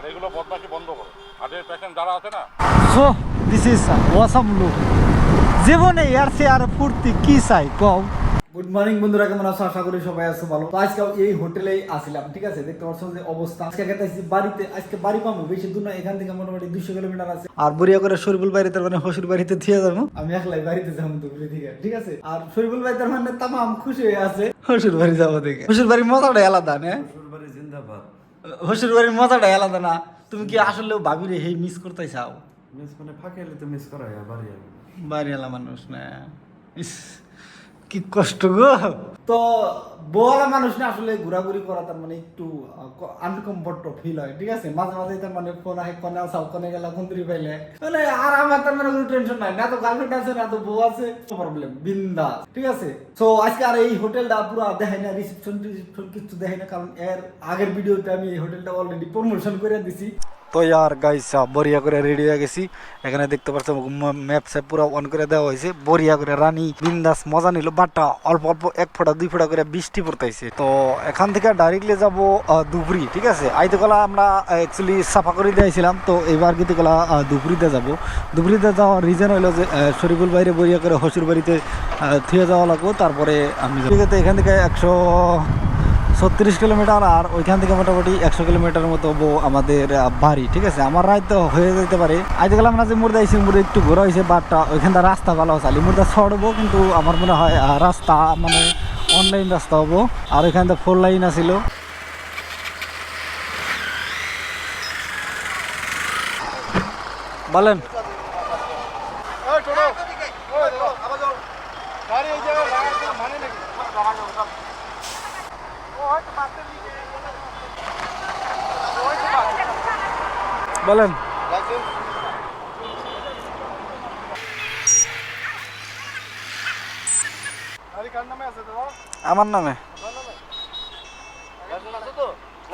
আর এগুলো বদমাশি বন্ধ করো। হার্টের পেশেন্ট যারা আছে না? So this is awesome look জীবনে এর সে আর ফুর্তি কি চাই? কও। গুড মর্নিং বন্ধুরা কেমন আছো? আশা করি সবাই আছো ভালো। তো আজকে এই হোটেলেই আসিলাম ঠিক আছে? দেখতে পাচ্ছ যে অবস্থা। আজকে গেতেছি বাড়িতে আজকে বাড়ি পাবো। বেশি দূর না এখান থেকে মোটামুটি দুশো কিলোমিটার আছে। আর বরিয়া করে শরীফুল বাড়িতে মানে হসুর বাড়িতে থিয়ে যাব। আমি একলাই বাড়িতে যাব দুপুরে থেকে ঠিক আছে? আর শরীফুল তার মানে তামাম খুশি হয়ে আছে। হসুর বাড়ি যাব দেখে। হসুর বাড়ির মজাটা আলাদা না? শ্বশুরবাড়ি জিন্দাবাদ। হসুর বাড়ির মজাটা আলাদা না। তুমি কি আসলে ভাবিরে হে মিস করতে চাও মিস মানে ফাঁকে এলে তো মিস করা বাড়ি বাড়ি মানুষ না। ইস। কি কষ্ট গো? তো বড় মানুষ না আসলে ঘোরাঘুরি করা তার মানে একটু আনকমফর্ট ফিল হয়, ঠিক আছে? মাঝে মাঝে তার মানে ফোন আহে কোনে আসাও কোনে গেলা কুন্দরি পাইলে। মানে আর আমার তার মানে কোনো টেনশন নাই। না তো গার্লফ্রেন্ড আছে, না তো বউ আছে প্রবলেম বিন্দা ঠিক আছে? তো আজকে আর এই হোটেলটা পুরো দেখাই না রিসেপশন রিসেপশন কিছু দেখাই না, কারণ এর আগের ভিডিওতে আমি এই হোটেলটা অলরেডি প্রমোশন করে দিছি। তো ইয়ার গাইস বরিয়া করে রেডি হয়ে গেছি। এখানে দেখতে পাচ্ছ ম্যাপ স্যাপ পুরো অন করে দেওয়া হয়েছে। বরিয়া করে রানী, বিন্দাস, মজা নিল বাটটা অল্প অল্প এক ফোঁটা, দুই ফোঁটা করে বৃষ্টি পড়তেছে তো এখান থেকে ডাইরেক্টলি যাব দুপুরি ঠিক আছে? আইতে কলা আমরা অ্যাকচুয়ালি সাফা করে দিয়েছিলাম তো এবার কিন্তু কলা দুপুরিতে যাব। দুপুরিতে যাওয়ার রিজন হলো যে শরীফুল বাইরে বরিয়া করে হসুর বাড়িতে থুয়ে যাওয়া লাগবো। তারপরে আমি এখান থেকে একশো ছত্রিশ কিলোমিটার আর ওইখান থেকে মোটামুটি একশো কিলোমিটার মতো আমাদের বাড়ি, ঠিক আছে? আমার রায় তো হয়ে যেতে পারে। আজ গেলাম না যে মুর্দা এসে মুর্দা একটু ঘোরা হয়েছে বাট ওইখানটা রাস্তা ভালো আছে। আলি মুর্দা ছড়বো কিন্তু আমার মনে হয় রাস্তা মানে অনলাইন রাস্তা হব। আর ওইখান থেকে ফোর লাইন আছিল বলেন। বলেন। আমার নামে।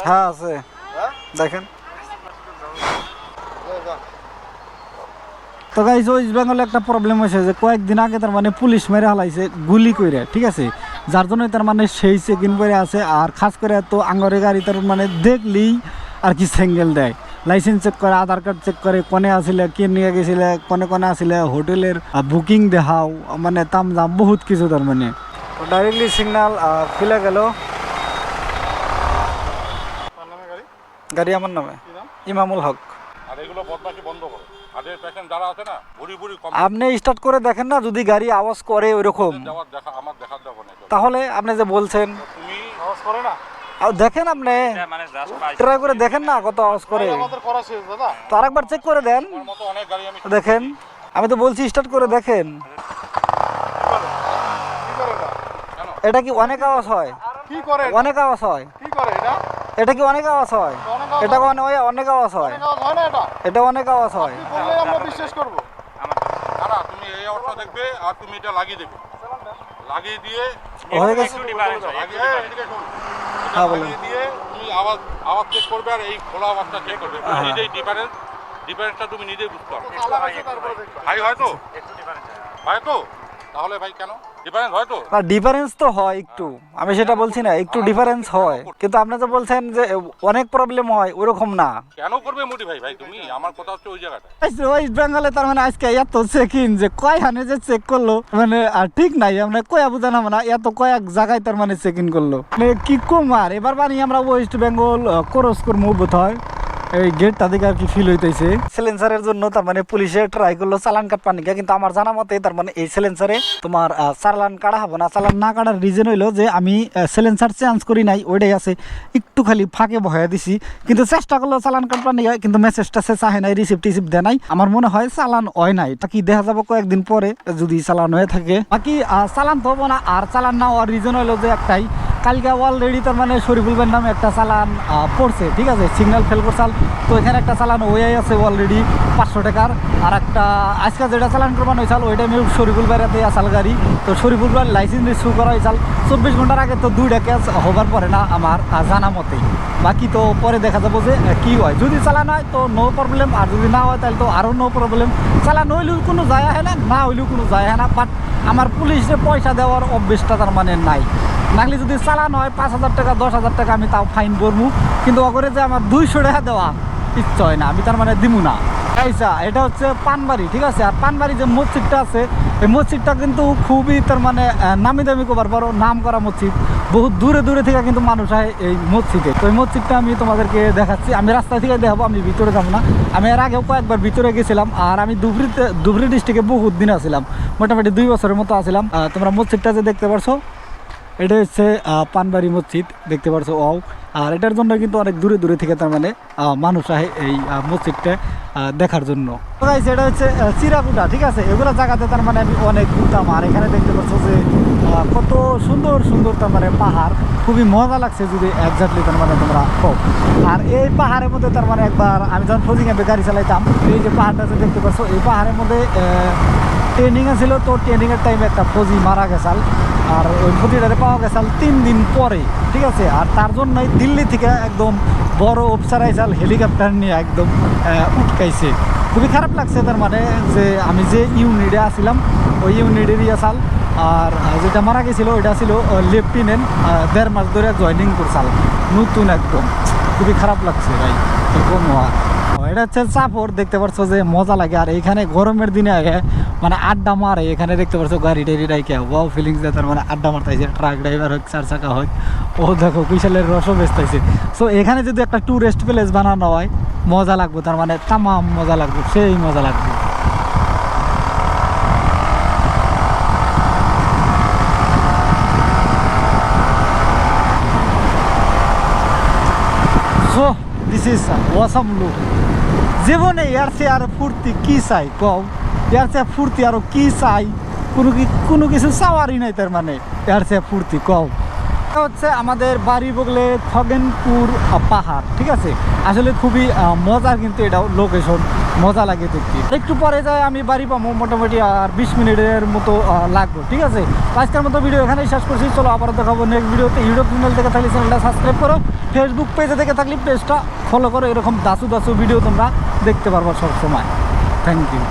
হ্যাঁ আছে। দেখেন। তো গাইজ ওয়েস্ট বেঙ্গলে একটা প্রবলেম হয়েছে যে কয়েকদিন আগে তার মানে পুলিশ মেরে হালাইছে, গুলি করে ঠিক আছে? যার জন্য তার মানে সেই চেকিং করে আছে। আর খাস করে তো আঙ্গরে গাড়ি তার মানে দেখলেই আর কি সিঙ্গেল দেয়। লাইসেন্স চেক করে আধার কার্ড চেক করে কোনে আসিলে কে নিয়ে গেছিলে কোনে কোনে আসিলে হোটেলের বুকিং দেখাও মানে তাম জাম বহুত কিছু তার মানে। ডাইরেক্টলি সিগনাল খুলে গেল। গাড়ি? আমার নামে। ইমামুল হক। আর এগুলো বন্ধ করো। হার্টের পেশেন্ট যারা আছে না ভুড়ি ভুড়ি কম। আপনি স্টার্ট করে দেখেন না যদি গাড়ি আওয়াজ করে ওইরকম। যাওয়ার দেখা আমার দেখার দেবো না তাহলে আপনি যে বলছেন তুমি আওয়াজ করে না? আর দেখেন আপনি। ট্রাই করে দেখেন না কত আওয়াজ করে। তো আরেকবার চেক করে দেন। আমার মতো অনেক গাড়ি আমি দেখেন আমি তো বলছি স্টার্ট করে দেখেন। এটা? কি অনেক আওয়াজ হয়? অনেক আওয়াজ হয়। করে এটা? এটা কি অনেক আওয়াজ হয়? এটা অনেক অনেক আওয়াজ হয়? অনেক আওয়াজ হয় এটা? এটা অনেক আওয়াজ হয়। আমরা বিশ্বাস করব। দাদা তুমি এই অবস্থা দেখবে আর তুমি এটা লাগিয়ে দেবে। লাগিয়ে দিয়ে হয়ে গেছে। হ্যাঁ, বলুন। দিয়ে তুমি আওয়াজ আওয়াজ চেক করবে আর এই খোলা আওয়াজটা চেক করবে। তুমি নিজেই ডিফারেন্স ডিফারেন্সটা তুমি নিজেই বুঝতে পারবে। ভাই হয় তো হয়। তো তাহলে ভাই কেন? ডিফারেন্স হয় তো? না ডিফারেন্স তো হয় একটু। আমি সেটা বলছি না একটু ডিফারেন্স হয়। কিন্তু আপনি যে বলছেন যে অনেক প্রবলেম হয় ওরকম না। কেন করবে মোটি ভাই? ভাই তুমি আমার কথা হচ্ছে ওই জায়গাটা ওয়েস্ট বেঙ্গলে তার মানে আজকে এত চেকিং যে কয় হানে যে চেক করল মানে আর ঠিক নাই আমরা কয়া বুঝানো না এত কয়েক জায়গায় তার মানে চেকিং করল। মানে কি কম আর এবার বানি আমরা ওয়েস্ট বেঙ্গল ক্রস করব বোধ হয়। এই গেটটা দিকে আর কি ফিল হইতেছে। সিলেন্সারের জন্য তার মানে পুলিশে ট্রাই করল চালান কাটপার নিকে কিন্তু আমার জানা মতে তার মানে এই সিলেন্সারে তোমার চালান কাটা হবে না। চালান না কাটার রিজন হইল যে আমি সিলেন্সার চেঞ্জ করি নাই, ওইটাই আছে। একটু খালি ফাঁকে ভয়া দিছি। কিন্তু চেষ্টা করল চালান কাটপার নিকে কিন্তু মেসেজটা সে চাহে নাই রিসিপ্ট টিসিপ্ট দেয় নাই। আমার মনে হয় চালান হয় নাই। বাকি দেখা যাব কয়েকদিন পরে, যদি চালান হয়ে থাকে। বাকি চালান তো হব না। আর চালান না হওয়ার রিজন হইল যে একটাই কালকে অলরেডি তার মানে শরীফুল ভাইয়ের নামে একটা চালান পড়ছে, ঠিক আছে? সিগন্যাল ফেল করছাল তো এখানে একটা চালান হয়ে আছে অলরেডি পাঁচশো টাকার। আর একটা, আজকে যেটা চালান করবানো ওই টাইমে শরীফুল ভাইয়ের হাতে আসাল গাড়ি তো শরীফুল ভাইয়ের লাইসেন্স ইস্যু করা হয়েছিল চব্বিশ ঘণ্টার আগে তো দুইটা ক্যাচ হবার পরে না আমার জানা মতে। বাকি তো পরে দেখা যাব যে কি হয়। যদি চালান হয় তো নো প্রবলেম আর যদি না হয় তাহলে তো আরও নো প্রবলেম চালান হইলেও কোনো যায় আহে না না হইলেও কোনো যায় আহে না বাট আমার পুলিশে পয়সা দেওয়ার অভ্যেসটা তার মানে নাই। নাহলে যদি চালান হয় পাঁচ হাজার টাকা দশ হাজার টাকা আমি তাও ফাইন করব। কিন্তু অগরে যে আমার দুইশো টাকা দেওয়া ইচ্ছা হয় না আমি তার মানে দিমু না। আইসা এটা হচ্ছে পানবাড়ি ঠিক আছে? আর পানবাড়ি যে মসজিদটা আছে এই মসজিদটা কিন্তু খুবই তার মানে নামি দামি কবার বড় নাম করা মসজিদ। বহুত দূরে দূরে থেকে কিন্তু মানুষ হয় এই মসজিদে। তো এই মসজিদটা আমি তোমাদেরকে দেখাচ্ছি। আমি রাস্তা থেকে দেখাবো আমি ভিতরে যাব না। আমি এর আগেও কয়েকবার ভিতরে গেছিলাম আর আমি ধুবড়িতে ধুবড়ি ডিস্ট্রিক্টে বহুত দিন আসছিলাম মোটামুটি দুই বছরের মতো আসছিলাম আহ, তোমরা মসজিদটা যে দেখতে পারছ এটা হচ্ছে পানবাড়ি মসজিদ দেখতে পারছ ও আর এটার জন্য কিন্তু অনেক দূরে দূরে থেকে তার মানে মানুষ আহে এই মসজিদটা দেখার জন্য। এটা হচ্ছে আহ, চিরাকুটা ঠিক আছে? এগুলো জায়গাতে তার মানে আমি অনেক ঘুরতাম। আর এখানে দেখতে পাচ্ছ যে কত সুন্দর সুন্দর তার মানে পাহাড়। খুবই মজা লাগছে যদি একজাক্টলি তার মানে তোমরা কও। আর এই পাহাড়ের মধ্যে তার মানে একবার আমি যখন ফজিং অ্যাপে গাড়ি চালাইতাম এই যে পাহাড়টা দেখতে পাচ্ছ এই পাহাড়ের মধ্যে ট্রেনিংয়ে ছিল তো ট্রেনিংয়ের টাইমে একটা ফজি মারা গেছাল আর ওই ফজিটারে পাওয়া গেছাল তিন দিন পরে ঠিক আছে? আর তার জন্যই দিল্লি থেকে একদম বড় অফিসার আইসাল হেলিকপ্টার নিয়ে একদম আহ, উঠকাইছে খুবই খারাপ লাগছে তার মানে যে আমি যে ইউনিটে আসছিলাম ওই ইউনিটেরই আসাল আর যেটা মারা গেছিল ওইটা ছিল লেফটেন্যান্ট দেড় মাস ধরে জয়েনিং করছাল নতুন একদম। খুবই খারাপ লাগছে ভাই হওয়ার ও, এটা হচ্ছে চাপড়, দেখতে পাচ্ছ যে মজা লাগে। আর এখানে গরমের দিনে আগে মানে আড্ডা মারে, এখানে দেখতে পাচ্ছ গাড়ি টাড়ি রাইকে ওয়াও ফিলিংস তার মানে আড্ডা মারতেছে ট্রাক ড্রাইভার হোক চার চাকা হোক। ও দেখো, বিশালের রসও বেচতেছে সো এখানে যদি একটা ট্যুরিস্ট প্লেস বানানো হয়, মজা লাগবে, তার মানে তামাম মজা লাগবে, সেই মজা লাগবে। So this is awesome look জীবনে ইয়ার চেয়ে আরও ফুর্তি কি চাই? কম ইয়ার চেয়ে ফুর্তি আরও কি চাই? কোনো কোনো কিছু চাওয়ারই নাই তার মানে। ইয়ার চেয়ে ফুর্তি কম হচ্ছে আমাদের বাড়ি বগলে খগেনপুর পাহাড়, ঠিক আছে? আসলে খুবই মজার কিন্তু এটা লোকেশন মজা লাগে দেখতে। একটু পরে যায় আমি বাড়ি পাবো মোটামুটি আর বিশ মিনিটের মতো লাগবে, ঠিক আছে? আজকের মতো ভিডিও এখানেই শেষ করছি, চলো আবার দেখাবো নেক্সট ভিডিওতে ইউটিউব চ্যানেল থেকে থাকলে চ্যানেলটা সাবস্ক্রাইব করো ফেসবুক পেজে থেকে থাকলে পেজটা ফলো করো, এরকম দাসু দাসু ভিডিও তোমরা দেখতে পারব সবসময়। Thank you